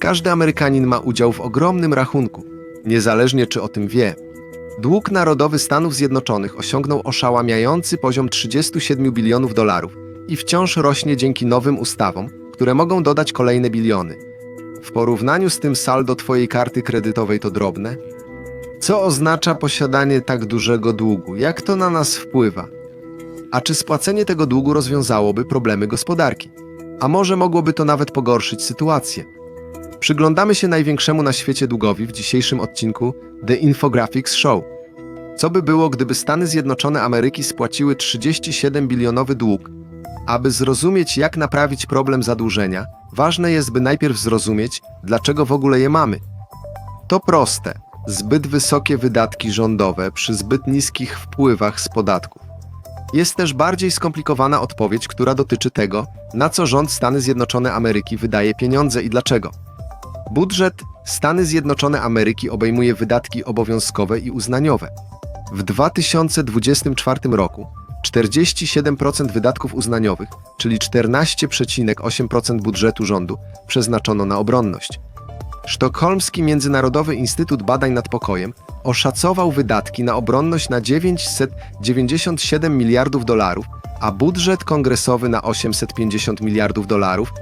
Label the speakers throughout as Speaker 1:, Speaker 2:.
Speaker 1: Każdy Amerykanin ma udział w ogromnym rachunku, niezależnie czy o tym wie. Dług narodowy Stanów Zjednoczonych osiągnął oszałamiający poziom 37 bilionów dolarów i wciąż rośnie dzięki nowym ustawom, które mogą dodać kolejne biliony. W porównaniu z tym saldo Twojej karty kredytowej to drobne? Co oznacza posiadanie tak dużego długu? Jak to na nas wpływa? A czy spłacenie tego długu rozwiązałoby problemy gospodarki? A może mogłoby to nawet pogorszyć sytuację? Przyglądamy się największemu na świecie długowi w dzisiejszym odcinku The Infographics Show. Co by było, gdyby Stany Zjednoczone Ameryki spłaciły 37 bilionowy dług? Aby zrozumieć, jak naprawić problem zadłużenia, ważne jest, by najpierw zrozumieć, dlaczego w ogóle je mamy. To proste. Zbyt wysokie wydatki rządowe przy zbyt niskich wpływach z podatków. Jest też bardziej skomplikowana odpowiedź, która dotyczy tego, na co rząd Stany Zjednoczone Ameryki wydaje pieniądze i dlaczego. Budżet Stany Zjednoczone Ameryki obejmuje wydatki obowiązkowe i uznaniowe. W 2024 roku 47% wydatków uznaniowych, czyli 14,8% budżetu rządu, przeznaczono na obronność. Sztokholmski Międzynarodowy Instytut Badań nad Pokojem oszacował wydatki na obronność na 997 miliardów dolarów, a budżet kongresowy na 850 miliardów dolarów.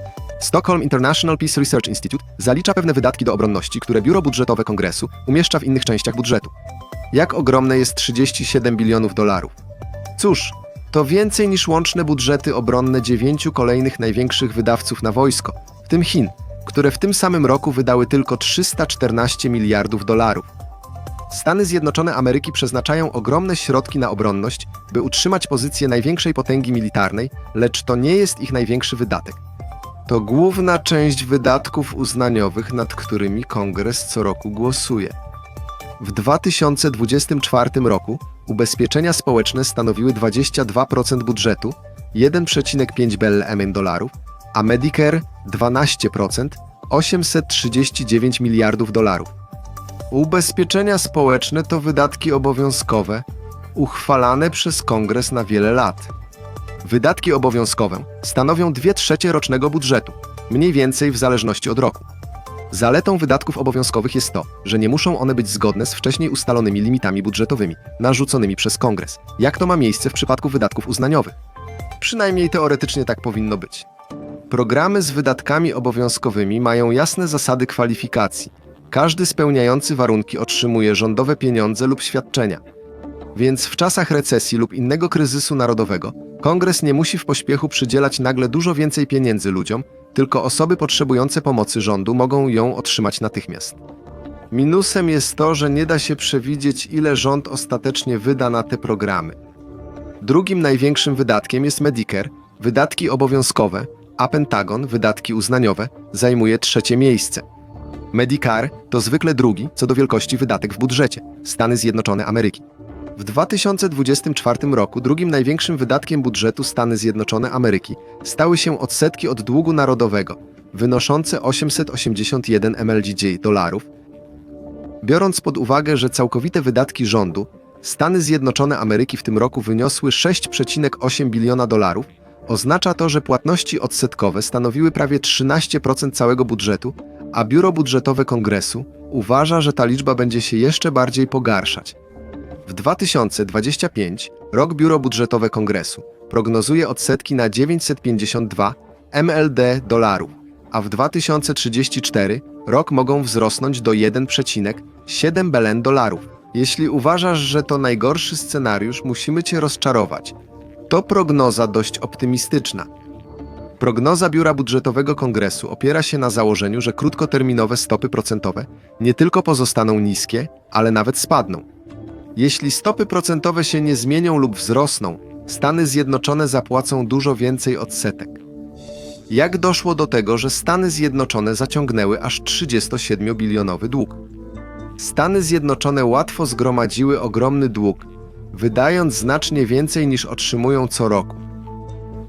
Speaker 1: Stockholm International Peace Research Institute zalicza pewne wydatki do obronności, które biuro budżetowe kongresu umieszcza w innych częściach budżetu. Jak ogromne jest 37 bilionów dolarów? Cóż, to więcej niż łączne budżety obronne dziewięciu kolejnych największych wydawców na wojsko, w tym Chin, które w tym samym roku wydały tylko 314 miliardów dolarów. Stany Zjednoczone Ameryki przeznaczają ogromne środki na obronność, by utrzymać pozycję największej potęgi militarnej, lecz to nie jest ich największy wydatek. To główna część wydatków uznaniowych, nad którymi Kongres co roku głosuje. W 2024 roku ubezpieczenia społeczne stanowiły 22% budżetu, 1,5 billion dolarów, a Medicare 12%, 839 miliardów dolarów. Ubezpieczenia społeczne to wydatki obowiązkowe, uchwalane przez Kongres na wiele lat. Wydatki obowiązkowe stanowią 2 trzecie rocznego budżetu, mniej więcej w zależności od roku. Zaletą wydatków obowiązkowych jest to, że nie muszą one być zgodne z wcześniej ustalonymi limitami budżetowymi, narzuconymi przez Kongres, jak to ma miejsce w przypadku wydatków uznaniowych. Przynajmniej teoretycznie tak powinno być. Programy z wydatkami obowiązkowymi mają jasne zasady kwalifikacji. Każdy spełniający warunki otrzymuje rządowe pieniądze lub świadczenia. Więc w czasach recesji lub innego kryzysu narodowego, Kongres nie musi w pośpiechu przydzielać nagle dużo więcej pieniędzy ludziom, tylko osoby potrzebujące pomocy rządu mogą ją otrzymać natychmiast. Minusem jest to, że nie da się przewidzieć, ile rząd ostatecznie wyda na te programy. Drugim największym wydatkiem jest Medicare, wydatki obowiązkowe, a Pentagon, wydatki uznaniowe, zajmuje trzecie miejsce. Medicare to zwykle drugi co do wielkości wydatek w budżecie Stany Zjednoczone Ameryki. W 2024 roku drugim największym wydatkiem budżetu Stany Zjednoczone Ameryki stały się odsetki od długu narodowego, wynoszące 881 mlgj dolarów. Biorąc pod uwagę, że całkowite wydatki rządu Stany Zjednoczone Ameryki w tym roku wyniosły 6,8 biliona dolarów, oznacza to, że płatności odsetkowe stanowiły prawie 13% całego budżetu, a Biuro Budżetowe Kongresu uważa, że ta liczba będzie się jeszcze bardziej pogarszać. W 2025 rok Biuro Budżetowe Kongresu prognozuje odsetki na 952 MLD dolarów, a w 2034 rok mogą wzrosnąć do 1,7 belen dolarów. Jeśli uważasz, że to najgorszy scenariusz, musimy cię rozczarować. To prognoza dość optymistyczna. Prognoza Biura Budżetowego Kongresu opiera się na założeniu, że krótkoterminowe stopy procentowe nie tylko pozostaną niskie, ale nawet spadną. Jeśli stopy procentowe się nie zmienią lub wzrosną, Stany Zjednoczone zapłacą dużo więcej odsetek. Jak doszło do tego, że Stany Zjednoczone zaciągnęły aż 37-bilionowy dług? Stany Zjednoczone łatwo zgromadziły ogromny dług, wydając znacznie więcej niż otrzymują co roku.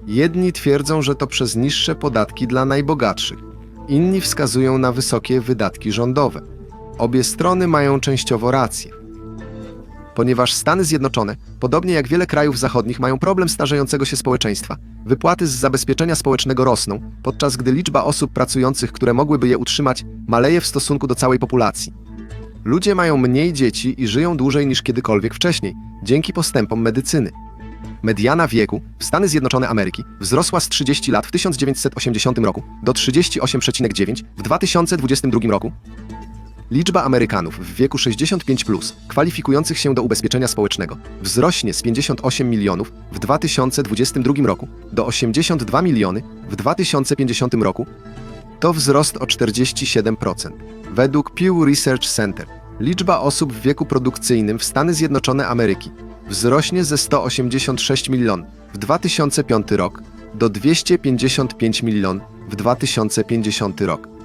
Speaker 1: Jedni twierdzą, że to przez niższe podatki dla najbogatszych, inni wskazują na wysokie wydatki rządowe. Obie strony mają częściowo rację. Ponieważ Stany Zjednoczone, podobnie jak wiele krajów zachodnich, mają problem starzejącego się społeczeństwa. Wypłaty z zabezpieczenia społecznego rosną, podczas gdy liczba osób pracujących, które mogłyby je utrzymać, maleje w stosunku do całej populacji. Ludzie mają mniej dzieci i żyją dłużej niż kiedykolwiek wcześniej, dzięki postępom medycyny. Mediana wieku w Stany Zjednoczone Ameryki wzrosła z 30 lat w 1980 roku do 38,9 w 2022 roku. Liczba Amerykanów w wieku 65 plus, kwalifikujących się do ubezpieczenia społecznego wzrośnie z 58 milionów w 2022 roku do 82 miliony w 2050 roku. To wzrost o 47%. Według Pew Research Center liczba osób w wieku produkcyjnym w Stany Zjednoczone Ameryki wzrośnie ze 186 milionów w 2005 rok do 255 milionów w 2050 rok.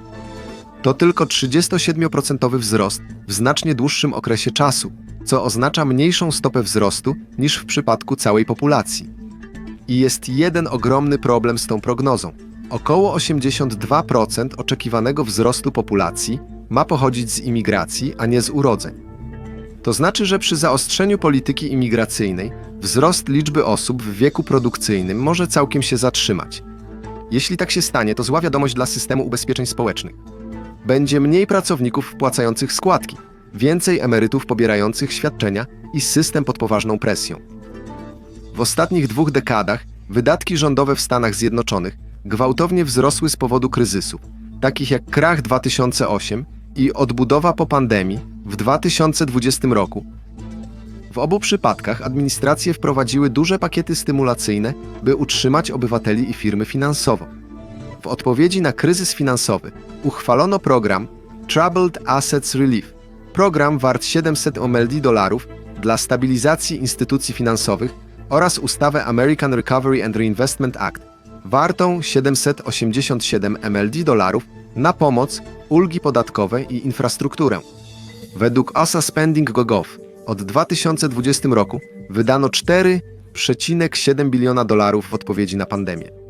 Speaker 1: To tylko 37% wzrost w znacznie dłuższym okresie czasu, co oznacza mniejszą stopę wzrostu niż w przypadku całej populacji. I jest jeden ogromny problem z tą prognozą. Około 82% oczekiwanego wzrostu populacji ma pochodzić z imigracji, a nie z urodzeń. To znaczy, że przy zaostrzeniu polityki imigracyjnej wzrost liczby osób w wieku produkcyjnym może całkiem się zatrzymać. Jeśli tak się stanie, to zła wiadomość dla systemu ubezpieczeń społecznych. Będzie mniej pracowników wpłacających składki, więcej emerytów pobierających świadczenia i system pod poważną presją. W ostatnich dwóch dekadach wydatki rządowe w Stanach Zjednoczonych gwałtownie wzrosły z powodu kryzysów, takich jak krach 2008 i odbudowa po pandemii w 2020 roku. W obu przypadkach administracje wprowadziły duże pakiety stymulacyjne, by utrzymać obywateli i firmy finansowo. W odpowiedzi na kryzys finansowy uchwalono program Troubled Assets Relief, program wart 700 MLD dolarów dla stabilizacji instytucji finansowych oraz ustawę American Recovery and Reinvestment Act, wartą 787 MLD dolarów na pomoc, ulgi podatkowe i infrastrukturę. Według OSA Spending Gov od 2020 roku wydano 4,7 biliona dolarów w odpowiedzi na pandemię.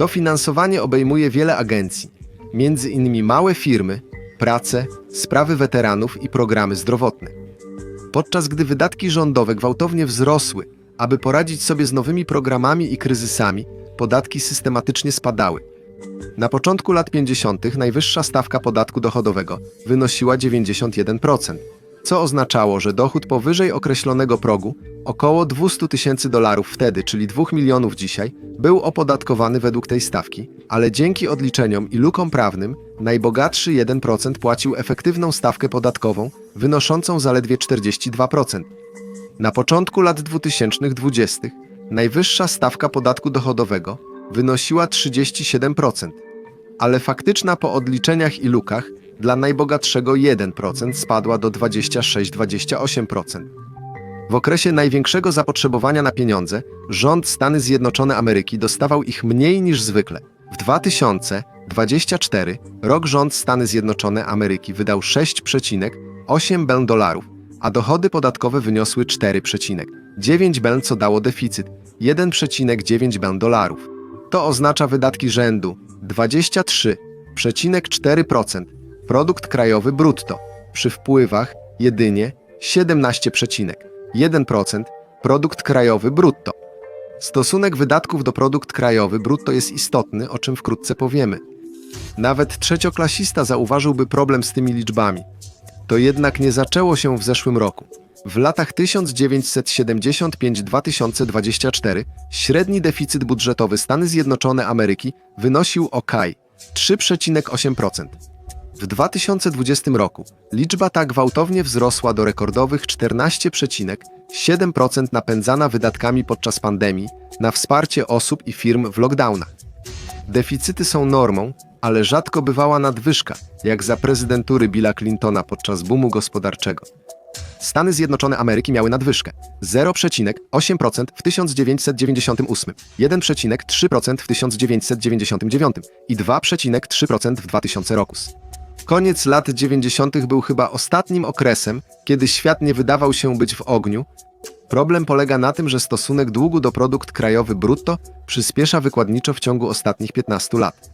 Speaker 1: To finansowanie obejmuje wiele agencji, między innymi małe firmy, pracę, sprawy weteranów i programy zdrowotne. Podczas gdy wydatki rządowe gwałtownie wzrosły, aby poradzić sobie z nowymi programami i kryzysami, podatki systematycznie spadały. Na początku lat 50. najwyższa stawka podatku dochodowego wynosiła 91%, co oznaczało, że dochód powyżej określonego progu, około 200 tysięcy dolarów wtedy, czyli 2 milionów dzisiaj, był opodatkowany według tej stawki, ale dzięki odliczeniom i lukom prawnym najbogatszy 1% płacił efektywną stawkę podatkową wynoszącą zaledwie 42%. Na początku lat 2020 najwyższa stawka podatku dochodowego wynosiła 37%, ale faktyczna po odliczeniach i lukach dla najbogatszego 1% spadła do 26-28%. W okresie największego zapotrzebowania na pieniądze rząd Stany Zjednoczone Ameryki dostawał ich mniej niż zwykle. W 2024 rok rząd Stany Zjednoczone Ameryki wydał 6,8 bel dolarów, a dochody podatkowe wyniosły 4,9 bel, co dało deficyt 1,9 bel dolarów. To oznacza wydatki rzędu 23,4% produkt krajowy brutto, przy wpływach jedynie 17,1% produkt krajowy brutto. Stosunek wydatków do produkt krajowy brutto jest istotny, o czym wkrótce powiemy. Nawet trzecioklasista zauważyłby problem z tymi liczbami. To jednak nie zaczęło się w zeszłym roku. W latach 1975-2024 średni deficyt budżetowy Stany Zjednoczone Ameryki wynosił OK 3,8%. W 2020 roku liczba ta gwałtownie wzrosła do rekordowych 14,7% napędzana wydatkami podczas pandemii na wsparcie osób i firm w lockdownach. Deficyty są normą, ale rzadko bywała nadwyżka, jak za prezydentury Billa Clintona podczas boomu gospodarczego. Stany Zjednoczone Ameryki miały nadwyżkę 0,8% w 1998, 1,3% w 1999 i 2,3% w 2000 roku. Koniec lat 90. był chyba ostatnim okresem, kiedy świat nie wydawał się być w ogniu. Problem polega na tym, że stosunek długu do produkt krajowy brutto przyspiesza wykładniczo w ciągu ostatnich 15 lat.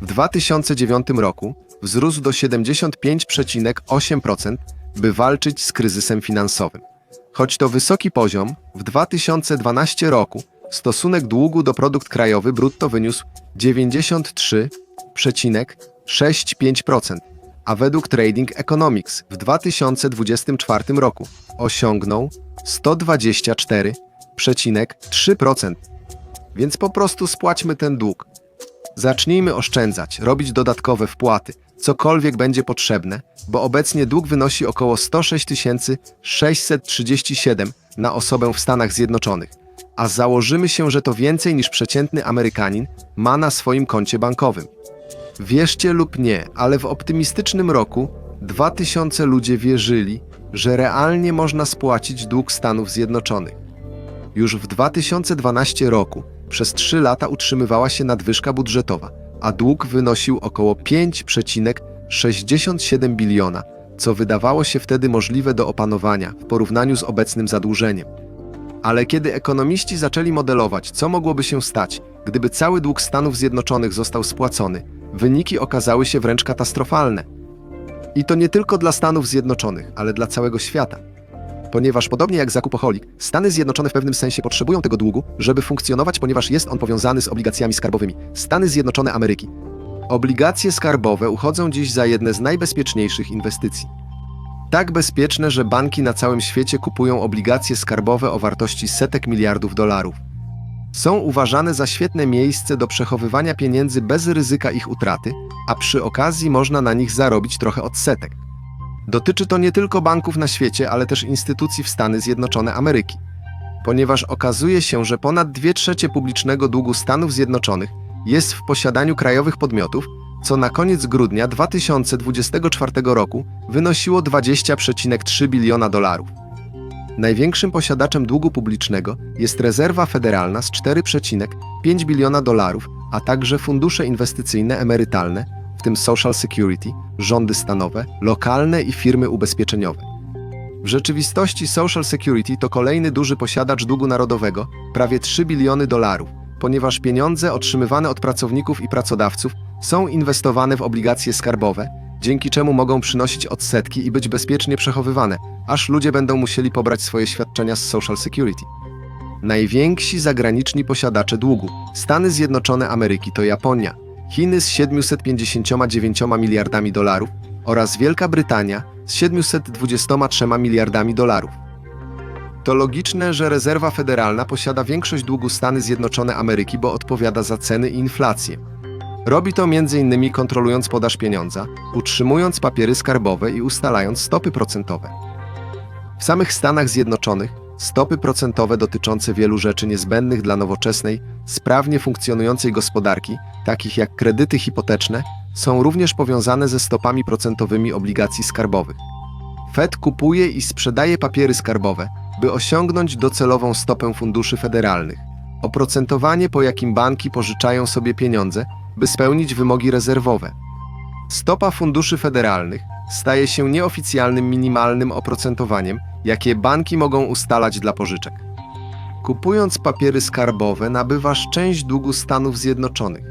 Speaker 1: W 2009 roku wzrósł do 75,8%, by walczyć z kryzysem finansowym. Choć to wysoki poziom, w 2012 roku stosunek długu do produkt krajowy brutto wyniósł 93,65%, a według Trading Economics w 2024 roku osiągnął 124,3%. Więc po prostu spłaćmy ten dług. Zacznijmy oszczędzać, robić dodatkowe wpłaty, cokolwiek będzie potrzebne, bo obecnie dług wynosi około 106 637 na osobę w Stanach Zjednoczonych, a założymy się, że to więcej niż przeciętny Amerykanin ma na swoim koncie bankowym. Wierzcie lub nie, ale w optymistycznym roku 2000 ludzie wierzyli, że realnie można spłacić dług Stanów Zjednoczonych. Już w 2012 roku przez 3 lata utrzymywała się nadwyżka budżetowa, a dług wynosił około 5,67 biliona, co wydawało się wtedy możliwe do opanowania w porównaniu z obecnym zadłużeniem. Ale kiedy ekonomiści zaczęli modelować, co mogłoby się stać, gdyby cały dług Stanów Zjednoczonych został spłacony, wyniki okazały się wręcz katastrofalne. I to nie tylko dla Stanów Zjednoczonych, ale dla całego świata. Ponieważ podobnie jak zakupoholik, Stany Zjednoczone w pewnym sensie potrzebują tego długu, żeby funkcjonować, ponieważ jest on powiązany z obligacjami skarbowymi. Stany Zjednoczone Ameryki. Obligacje skarbowe uchodzą dziś za jedne z najbezpieczniejszych inwestycji. Tak bezpieczne, że banki na całym świecie kupują obligacje skarbowe o wartości setek miliardów dolarów. Są uważane za świetne miejsce do przechowywania pieniędzy bez ryzyka ich utraty, a przy okazji można na nich zarobić trochę odsetek. Dotyczy to nie tylko banków na świecie, ale też instytucji w Stany Zjednoczone Ameryki. Ponieważ okazuje się, że ponad 2 trzecie publicznego długu Stanów Zjednoczonych jest w posiadaniu krajowych podmiotów, co na koniec grudnia 2024 roku wynosiło 20,3 biliona dolarów. Największym posiadaczem długu publicznego jest Rezerwa Federalna z 4,5 biliona dolarów, a także fundusze inwestycyjne emerytalne, w tym Social Security, rządy stanowe, lokalne i firmy ubezpieczeniowe. W rzeczywistości Social Security to kolejny duży posiadacz długu narodowego, prawie 3 biliony dolarów, ponieważ pieniądze otrzymywane od pracowników i pracodawców są inwestowane w obligacje skarbowe, dzięki czemu mogą przynosić odsetki i być bezpiecznie przechowywane, aż ludzie będą musieli pobrać swoje świadczenia z Social Security. Najwięksi zagraniczni posiadacze długu Stany Zjednoczone Ameryki to Japonia, Chiny z 759 miliardami dolarów oraz Wielka Brytania z 723 miliardami dolarów. To logiczne, że rezerwa federalna posiada większość długu Stany Zjednoczone Ameryki, bo odpowiada za ceny i inflację. Robi to m.in. kontrolując podaż pieniądza, utrzymując papiery skarbowe i ustalając stopy procentowe. W samych Stanach Zjednoczonych stopy procentowe dotyczące wielu rzeczy niezbędnych dla nowoczesnej, sprawnie funkcjonującej gospodarki, takich jak kredyty hipoteczne, są również powiązane ze stopami procentowymi obligacji skarbowych. Fed kupuje i sprzedaje papiery skarbowe, by osiągnąć docelową stopę funduszy federalnych, oprocentowanie po jakim banki pożyczają sobie pieniądze, by spełnić wymogi rezerwowe. Stopa funduszy federalnych staje się nieoficjalnym minimalnym oprocentowaniem, jakie banki mogą ustalać dla pożyczek. Kupując papiery skarbowe, nabywasz część długu Stanów Zjednoczonych.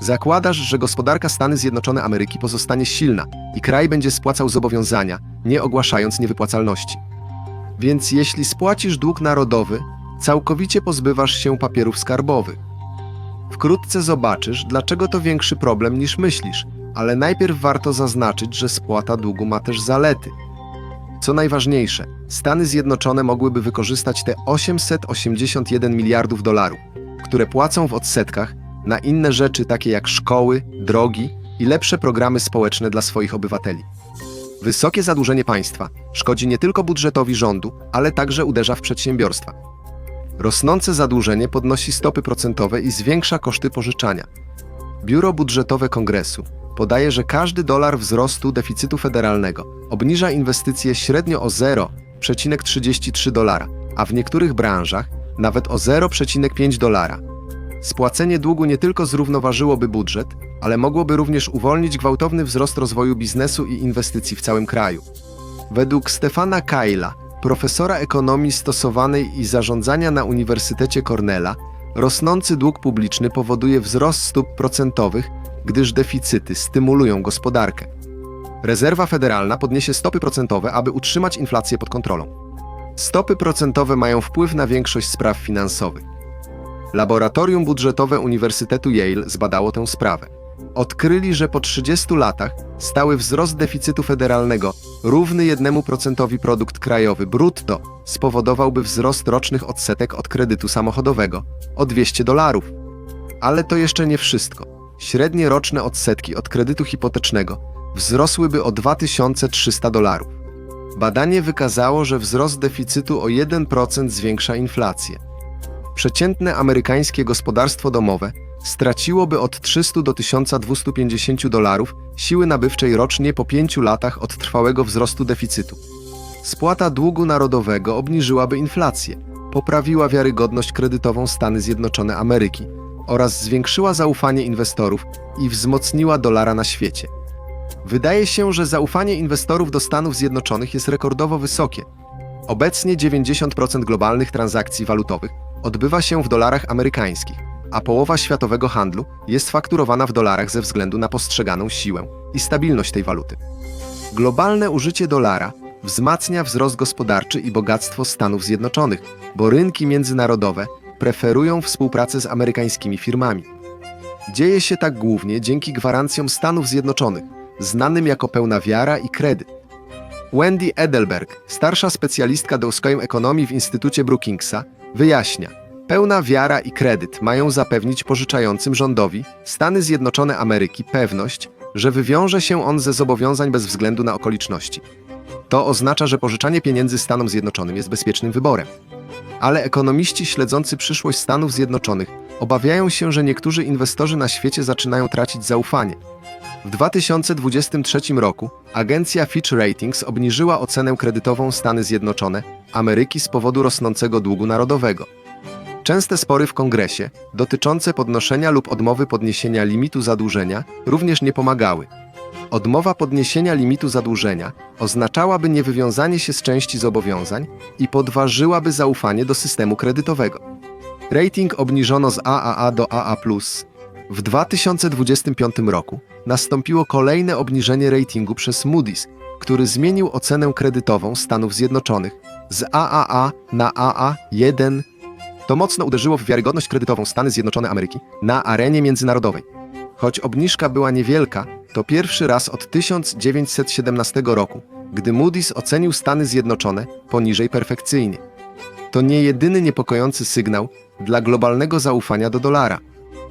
Speaker 1: Zakładasz, że gospodarka Stany Zjednoczone Ameryki pozostanie silna i kraj będzie spłacał zobowiązania, nie ogłaszając niewypłacalności. Więc jeśli spłacisz dług narodowy, całkowicie pozbywasz się papierów skarbowych. Wkrótce zobaczysz, dlaczego to większy problem niż myślisz, ale najpierw warto zaznaczyć, że spłata długu ma też zalety. Co najważniejsze, Stany Zjednoczone mogłyby wykorzystać te 881 miliardów dolarów, które płacą w odsetkach na inne rzeczy takie jak szkoły, drogi i lepsze programy społeczne dla swoich obywateli. Wysokie zadłużenie państwa szkodzi nie tylko budżetowi rządu, ale także uderza w przedsiębiorstwa. Rosnące zadłużenie podnosi stopy procentowe i zwiększa koszty pożyczania. Biuro Budżetowe Kongresu podaje, że każdy dolar wzrostu deficytu federalnego obniża inwestycje średnio o 0,33 dolara, a w niektórych branżach nawet o 0,5 dolara. Spłacenie długu nie tylko zrównoważyłoby budżet, ale mogłoby również uwolnić gwałtowny wzrost rozwoju biznesu i inwestycji w całym kraju. Według Stefana Kaila, profesora ekonomii stosowanej i zarządzania na Uniwersytecie Cornella, rosnący dług publiczny powoduje wzrost stóp procentowych, gdyż deficyty stymulują gospodarkę. Rezerwa Federalna podniesie stopy procentowe, aby utrzymać inflację pod kontrolą. Stopy procentowe mają wpływ na większość spraw finansowych. Laboratorium budżetowe Uniwersytetu Yale zbadało tę sprawę. Odkryli, że po 30 latach stały wzrost deficytu federalnego równy 1% produkt krajowy brutto spowodowałby wzrost rocznych odsetek od kredytu samochodowego o 200 dolarów. Ale to jeszcze nie wszystko. Średnie roczne odsetki od kredytu hipotecznego wzrosłyby o 2300 dolarów. Badanie wykazało, że wzrost deficytu o 1% zwiększa inflację. Przeciętne amerykańskie gospodarstwo domowe straciłoby od 300 do 1250 dolarów siły nabywczej rocznie po 5 latach od trwałego wzrostu deficytu. Spłata długu narodowego obniżyłaby inflację, poprawiła wiarygodność kredytową Stany Zjednoczone Ameryki oraz zwiększyła zaufanie inwestorów i wzmocniła dolara na świecie. Wydaje się, że zaufanie inwestorów do Stanów Zjednoczonych jest rekordowo wysokie. Obecnie 90% globalnych transakcji walutowych odbywa się w dolarach amerykańskich, a połowa światowego handlu jest fakturowana w dolarach ze względu na postrzeganą siłę i stabilność tej waluty. Globalne użycie dolara wzmacnia wzrost gospodarczy i bogactwo Stanów Zjednoczonych, bo rynki międzynarodowe preferują współpracę z amerykańskimi firmami. Dzieje się tak głównie dzięki gwarancjom Stanów Zjednoczonych, znanym jako pełna wiara i kredyt. Wendy Edelberg, starsza specjalistka do ekonomii w Instytucie Brookingsa, wyjaśnia: Pełna wiara i kredyt mają zapewnić pożyczającym rządowi Stany Zjednoczone Ameryki pewność, że wywiąże się on ze zobowiązań bez względu na okoliczności. To oznacza, że pożyczanie pieniędzy Stanom Zjednoczonym jest bezpiecznym wyborem. Ale ekonomiści śledzący przyszłość Stanów Zjednoczonych obawiają się, że niektórzy inwestorzy na świecie zaczynają tracić zaufanie. W 2023 roku agencja Fitch Ratings obniżyła ocenę kredytową Stany Zjednoczone Ameryki z powodu rosnącego długu narodowego. Częste spory w kongresie dotyczące podnoszenia lub odmowy podniesienia limitu zadłużenia również nie pomagały. Odmowa podniesienia limitu zadłużenia oznaczałaby niewywiązanie się z części zobowiązań i podważyłaby zaufanie do systemu kredytowego. Rating obniżono z AAA do AA. W 2025 roku nastąpiło kolejne obniżenie ratingu przez Moody's, który zmienił ocenę kredytową Stanów Zjednoczonych z AAA na AA1. To mocno uderzyło w wiarygodność kredytową Stany Zjednoczone Ameryki na arenie międzynarodowej. Choć obniżka była niewielka, to pierwszy raz od 1917 roku, gdy Moody's ocenił Stany Zjednoczone poniżej perfekcyjnie. To nie jedyny niepokojący sygnał dla globalnego zaufania do dolara.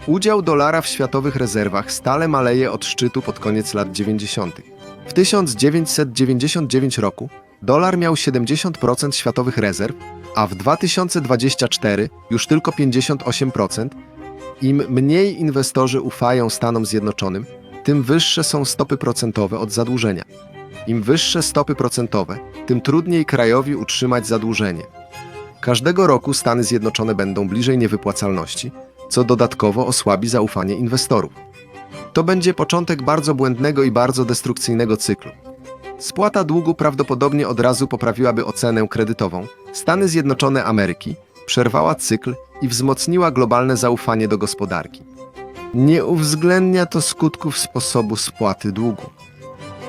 Speaker 1: Udział dolara w światowych rezerwach stale maleje od szczytu pod koniec lat 90. W 1999 roku dolar miał 70% światowych rezerw, a w 2024 już tylko 58%. Im mniej inwestorzy ufają Stanom Zjednoczonym, tym wyższe są stopy procentowe od zadłużenia. Im wyższe stopy procentowe, tym trudniej krajowi utrzymać zadłużenie. Każdego roku Stany Zjednoczone będą bliżej niewypłacalności, co dodatkowo osłabi zaufanie inwestorów. To będzie początek bardzo błędnego i bardzo destrukcyjnego cyklu. Spłata długu prawdopodobnie od razu poprawiłaby ocenę kredytową. Stany Zjednoczone Ameryki przerwała cykl i wzmocniła globalne zaufanie do gospodarki. Nie uwzględnia to skutków sposobu spłaty długu.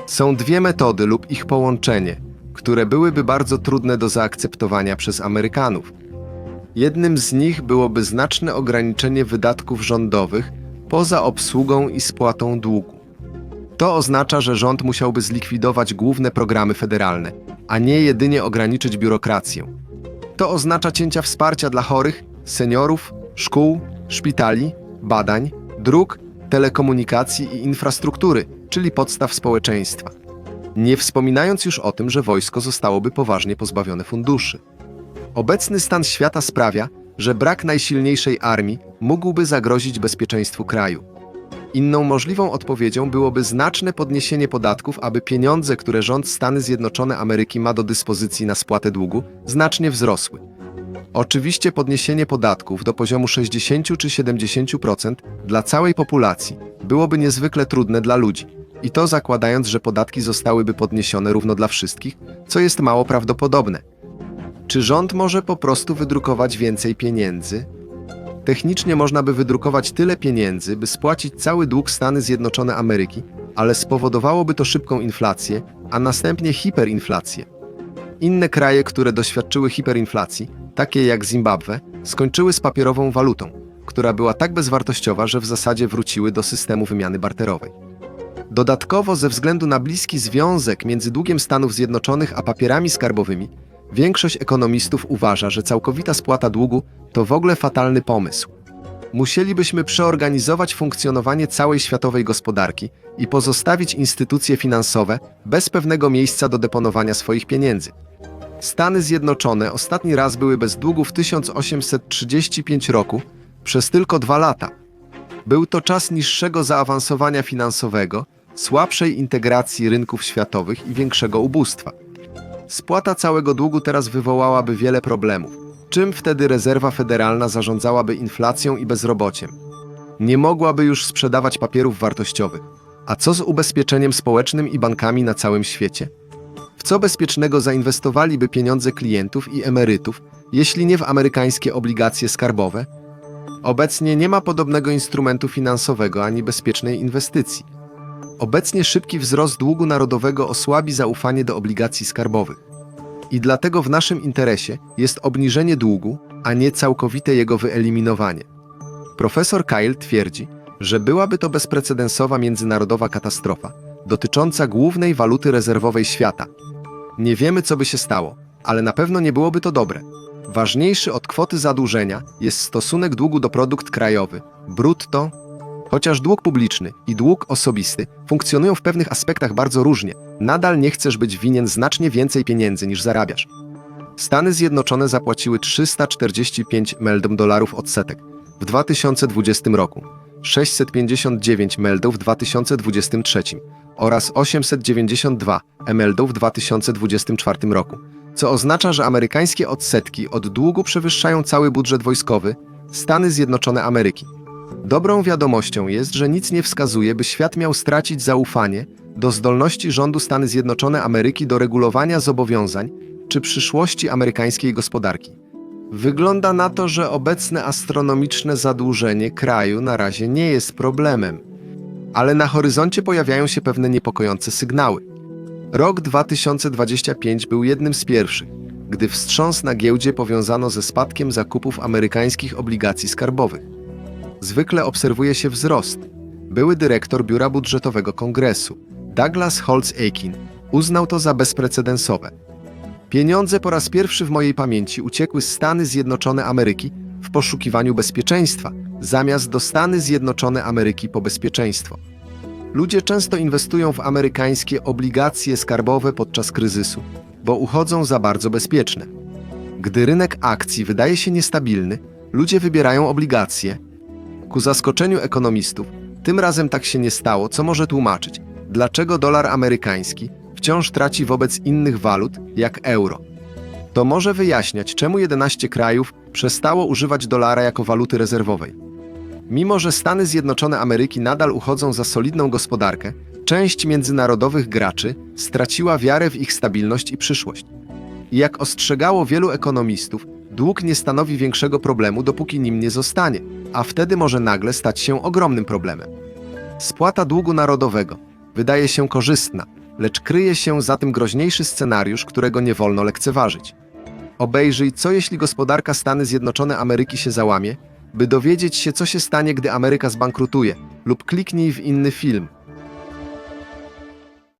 Speaker 1: Są dwie metody lub ich połączenie, które byłyby bardzo trudne do zaakceptowania przez Amerykanów. Jednym z nich byłoby znaczne ograniczenie wydatków rządowych poza obsługą i spłatą długu. To oznacza, że rząd musiałby zlikwidować główne programy federalne, a nie jedynie ograniczyć biurokrację. To oznacza cięcia wsparcia dla chorych, seniorów, szkół, szpitali, badań, dróg, telekomunikacji i infrastruktury, czyli podstaw społeczeństwa. Nie wspominając już o tym, że wojsko zostałoby poważnie pozbawione funduszy. Obecny stan świata sprawia, że brak najsilniejszej armii mógłby zagrozić bezpieczeństwu kraju. Inną możliwą odpowiedzią byłoby znaczne podniesienie podatków, aby pieniądze, które rząd Stany Zjednoczone Ameryki ma do dyspozycji na spłatę długu, znacznie wzrosły. Oczywiście podniesienie podatków do poziomu 60 czy 70% dla całej populacji byłoby niezwykle trudne dla ludzi. I to zakładając, że podatki zostałyby podniesione równo dla wszystkich, co jest mało prawdopodobne. Czy rząd może po prostu wydrukować więcej pieniędzy? Technicznie można by wydrukować tyle pieniędzy, by spłacić cały dług Stany Zjednoczone Ameryki, ale spowodowałoby to szybką inflację, a następnie hiperinflację. Inne kraje, które doświadczyły hiperinflacji, takie jak Zimbabwe, skończyły z papierową walutą, która była tak bezwartościowa, że w zasadzie wróciły do systemu wymiany barterowej. Dodatkowo, ze względu na bliski związek między długiem Stanów Zjednoczonych a papierami skarbowymi, większość ekonomistów uważa, że całkowita spłata długu to w ogóle fatalny pomysł. Musielibyśmy przeorganizować funkcjonowanie całej światowej gospodarki i pozostawić instytucje finansowe bez pewnego miejsca do deponowania swoich pieniędzy. Stany Zjednoczone ostatni raz były bez długu w 1835 roku przez tylko dwa lata. Był to czas niższego zaawansowania finansowego, słabszej integracji rynków światowych i większego ubóstwa. Spłata całego długu teraz wywołałaby wiele problemów. Czym wtedy rezerwa federalna zarządzałaby inflacją i bezrobociem? Nie mogłaby już sprzedawać papierów wartościowych. A co z ubezpieczeniem społecznym i bankami na całym świecie? W co bezpiecznego zainwestowaliby pieniądze klientów i emerytów, jeśli nie w amerykańskie obligacje skarbowe? Obecnie nie ma podobnego instrumentu finansowego ani bezpiecznej inwestycji. Obecnie szybki wzrost długu narodowego osłabi zaufanie do obligacji skarbowych. I dlatego w naszym interesie jest obniżenie długu, a nie całkowite jego wyeliminowanie. Profesor Kyle twierdzi, że byłaby to bezprecedensowa międzynarodowa katastrofa dotycząca głównej waluty rezerwowej świata. Nie wiemy, co by się stało, ale na pewno nie byłoby to dobre. Ważniejszy od kwoty zadłużenia jest stosunek długu do produkt krajowy, brutto. Chociaż dług publiczny i dług osobisty funkcjonują w pewnych aspektach bardzo różnie, nadal nie chcesz być winien znacznie więcej pieniędzy niż zarabiasz. Stany Zjednoczone zapłaciły 345 meldom dolarów odsetek w 2020 roku, 659 meldów w 2023 oraz 892 emeldów w 2024 roku, co oznacza, że amerykańskie odsetki od długu przewyższają cały budżet wojskowy Stany Zjednoczone Ameryki. Dobrą wiadomością jest, że nic nie wskazuje, by świat miał stracić zaufanie do zdolności rządu Stany Zjednoczone Ameryki do regulowania zobowiązań czy przyszłości amerykańskiej gospodarki. Wygląda na to, że obecne astronomiczne zadłużenie kraju na razie nie jest problemem, ale na horyzoncie pojawiają się pewne niepokojące sygnały. Rok 2025 był jednym z pierwszych, gdy wstrząs na giełdzie powiązano ze spadkiem zakupów amerykańskich obligacji skarbowych. Zwykle obserwuje się wzrost. Były dyrektor Biura Budżetowego Kongresu, Douglas Holtz-Ekin, uznał to za bezprecedensowe. Pieniądze po raz pierwszy w mojej pamięci uciekły z Stany Zjednoczone Ameryki w poszukiwaniu bezpieczeństwa, zamiast do Stany Zjednoczone Ameryki po bezpieczeństwo. Ludzie często inwestują w amerykańskie obligacje skarbowe podczas kryzysu, bo uchodzą za bardzo bezpieczne. Gdy rynek akcji wydaje się niestabilny, ludzie wybierają obligacje. Ku zaskoczeniu ekonomistów, tym razem tak się nie stało, co może tłumaczyć, dlaczego dolar amerykański wciąż traci wobec innych walut, jak euro. To może wyjaśniać, czemu 11 krajów przestało używać dolara jako waluty rezerwowej. Mimo, że Stany Zjednoczone Ameryki nadal uchodzą za solidną gospodarkę, część międzynarodowych graczy straciła wiarę w ich stabilność i przyszłość. I jak ostrzegało wielu ekonomistów, dług nie stanowi większego problemu, dopóki nim nie zostanie, a wtedy może nagle stać się ogromnym problemem. Spłata długu narodowego wydaje się korzystna, lecz kryje się za tym groźniejszy scenariusz, którego nie wolno lekceważyć. Obejrzyj, co jeśli gospodarka Stany Zjednoczone Ameryki się załamie, by dowiedzieć się, co się stanie, gdy Ameryka zbankrutuje, lub kliknij w inny film,